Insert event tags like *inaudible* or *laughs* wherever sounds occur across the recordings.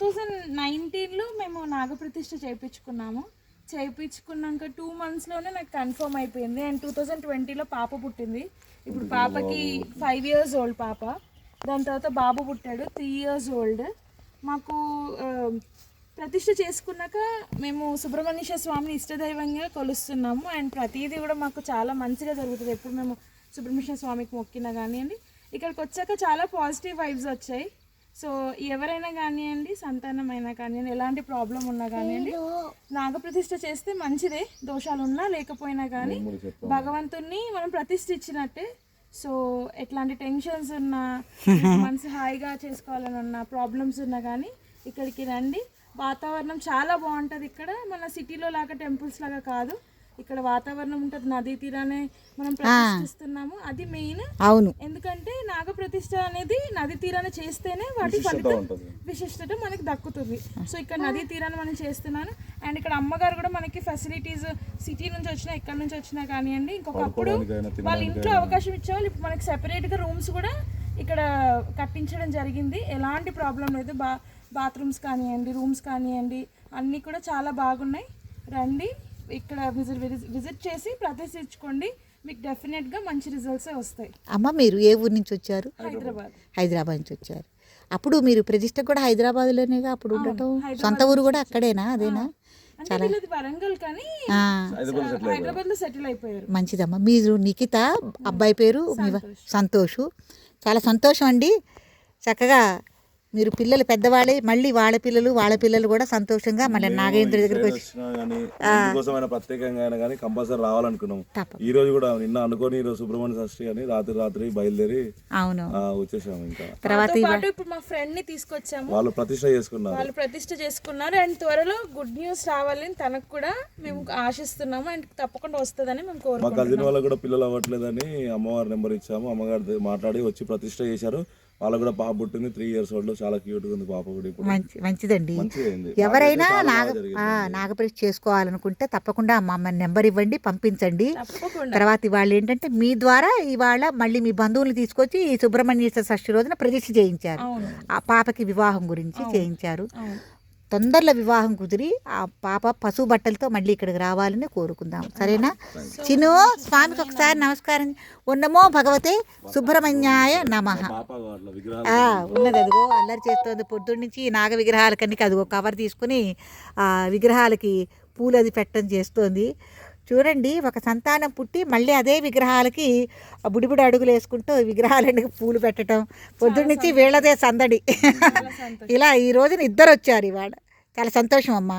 Thousand నైన్టీన్లో మేము నాగప్రతిష్ఠ చేయించుకున్నాము. చేయించుకున్నాక two మంత్స్లోనే నాకు కన్ఫర్మ్ అయిపోయింది. అండ్ టూ థౌజండ్ ట్వంటీలో పాప పుట్టింది. ఇప్పుడు పాపకి ఫైవ్ ఇయర్స్ ఓల్డ్ పాప. దాని తర్వాత బాబు పుట్టాడు. త్రీ ఇయర్స్ ఓల్డ్ మాకు ప్రతిష్ఠ చేసుకున్నాక మేము సుబ్రహ్మణ్యేశ్వర స్వామిని ఇష్టదైవంగా కొలుస్తున్నాము. అండ్ ప్రతిదీ కూడా మాకు చాలా మంచిగా జరుగుతుంది. ఎప్పుడు మేము సుబ్రహ్మణ్యేశ్వర స్వామికి మొక్కినా కానివ్వండి. ఇక్కడికి వచ్చాక చాలా పాజిటివ్ వైబ్స్ వచ్చాయి. సో ఎవరైనా కానివ్వండి సంతానం అయినా కానివ్వండి ఎలాంటి ప్రాబ్లం ఉన్నా కానివ్వండి నాగప్రతిష్ఠ చేస్తే మంచిదే దోషాలు ఉన్నా లేకపోయినా కానీ భగవంతుణ్ణి మనం ప్రతిష్ఠ ఇచ్చినట్టే సో ఎట్లాంటి టెన్షన్స్ ఉన్నా *laughs* మనసు హాయిగా చేసుకోవాలని ఉన్న ప్రాబ్లమ్స్ ఉన్నా కానీ ఇక్కడికి రండి. వాతావరణం చాలా బాగుంటుంది ఇక్కడ. మన సిటీలో లాగా టెంపుల్స్ లాగా కాదు. ఇక్కడ వాతావరణం ఉంటుంది నదీ తీరానే మనం ప్రతిష్ఠిస్తున్నాము. అది మెయిన్. అవును. ఎందుకంటే నాగ ప్రతిష్ఠ అనేది నది తీరాన చేస్తేనే వాటి ఫలితం విశిష్టత మనకి దక్కుతుంది. సో ఇక్కడ నదీ తీరాన మనం చేస్తున్నాను. అండ్ ఇక్కడ అమ్మగారు కూడా మనకి ఫెసిలిటీస్ సిటీ నుంచి వచ్చినా ఇక్కడ నుంచి వచ్చినా కానివ్వండి ఇంకొకప్పుడు వాళ్ళ ఇంట్లో అవకాశం ఇచ్చేవాళ్ళు. ఇప్పుడు మనకి separate గా రూమ్స్ కూడా ఇక్కడ కట్టించడం జరిగింది. ఎలాంటి ప్రాబ్లం లేదు. బా బాత్రూమ్స్ కానివ్వండి రూమ్స్ కానివ్వండి అన్నీ కూడా చాలా బాగున్నాయి. రండి. ఇక్కడ విజిట్ విజిట్ చేసి ప్రదర్శించుకోండి. మీకు డెఫినెట్గా మంచి రిజల్ట్సే వస్తాయి. అమ్మ మీరు ఏ ఊరు నుంచి వచ్చారు? హైదరాబాద్. హైదరాబాద్ నుంచి వచ్చారు. అప్పుడు మీరు ప్రతిష్ట కూడా హైదరాబాద్లోనేగా అప్పుడు ఉండటం? సొంత ఊరు కూడా అక్కడేనా? అదేనా? వీళ్ళది వరంగల్ కానీ హైదరాబాద్లో సెటిల్ అయిపోయారు. మంచిదమ్మా. మీరు నిఖిత అబ్బాయి పేరు సంతోషు. చాలా సంతోషం అండి. చక్కగా మీరు పిల్లలు పెద్దవాళ్ళే మళ్ళీ వాళ్ళ పిల్లలు వాళ్ళ పిల్లలు కూడా సంతోషంగా మళ్ళీ నాగేంద్ర దగ్గరికి వచ్చి ప్రత్యేకంగా కానీ కంపల్సరీ రావాలనుకున్నాం. ఈ రోజు కూడా నిన్న అనుకొని ఈ రోజు సుబ్రహ్మణ్య షష్ఠి అని రాత్రి రాత్రి బయలుదేరి అవును. వచ్చేసాము ఇంకా. తర్వాత ఇప్పుడు మా ఫ్రెండ్ని తీసుకొచ్చాము. వాళ్ళు ప్రతిష్ట చేసుకున్నారు. వాళ్ళు ప్రతిష్ట చేసుకున్నారు. అండ్ త్వరలో గుడ్ న్యూస్ రావాలని తనకు కూడా మేము ఆశిస్తున్నాము. అండ్ తప్పకుండా వస్తుందని మేము మా కోరుకుంటున్నాం. కజిన్ వాళ్ళకి కూడా పిల్లలు అవ్వట్లేదని అమ్మవారి నెంబర్ ఇచ్చాము. అమ్మగారి మాట్లాడి వచ్చి ప్రతిష్ట చేశారు. వాళ్ళకు కూడా పాప పుట్టింది త్రీ ఇయర్స్ ఓల్డ్ చాలా క్యూట్గా ఉంది పాప కూడా ఇప్పుడు. మంచి మంచిదండి. ఎవరైనా నాగ నాగపరీక్ష చేసుకోవాలనుకుంటే తప్పకుండా మా అమ్మ నెంబర్ ఇవ్వండి పంపించండి. తప్పకుండా. తర్వాత వాళ్ళు ఏంటంటే మీ ద్వారా ఇవాళ మళ్ళీ మీ బంధువులు తీసుకొచ్చి ఈ సుబ్రహ్మణ్యేశ్వర షష్ఠి రోజున ప్రతిష్ఠ చేయించారు. అవును. ఆ పాపకి వివాహం గురించి చేయించారు. అవును. తొందరలో వివాహం కుదిరి ఆ పాప పశువు బట్టలతో మళ్ళీ ఇక్కడికి రావాలని కోరుకుందాం. సరేనా? చిను స్వామికి ఒకసారి నమస్కారం. ఉన్నమో భగవతే సుబ్రహ్మణ్యాయ నమ. ఉన్నది అదిగో అల్లరి చేస్తుంది. పొద్దున్న నుంచి నాగ విగ్రహాలకన్నీ అదిగో కవర్ తీసుకుని ఆ విగ్రహాలకి పూలు అది పెట్టడం చేస్తోంది. చూడండి ఒక సంతానం పుట్టి మళ్ళీ అదే విగ్రహాలకి ఆ బుడిబుడి అడుగులు వేసుకుంటూ విగ్రహాలన్నీ పూలు పెట్టడం పొద్దున్న నుంచి వీళ్ళదే సందడి. ఇలా ఈ రోజున ఇద్దరు వచ్చారు ఇవాళ. చాలా సంతోషం అమ్మా.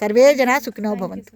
సర్వే జన సుఖినో భవంతు.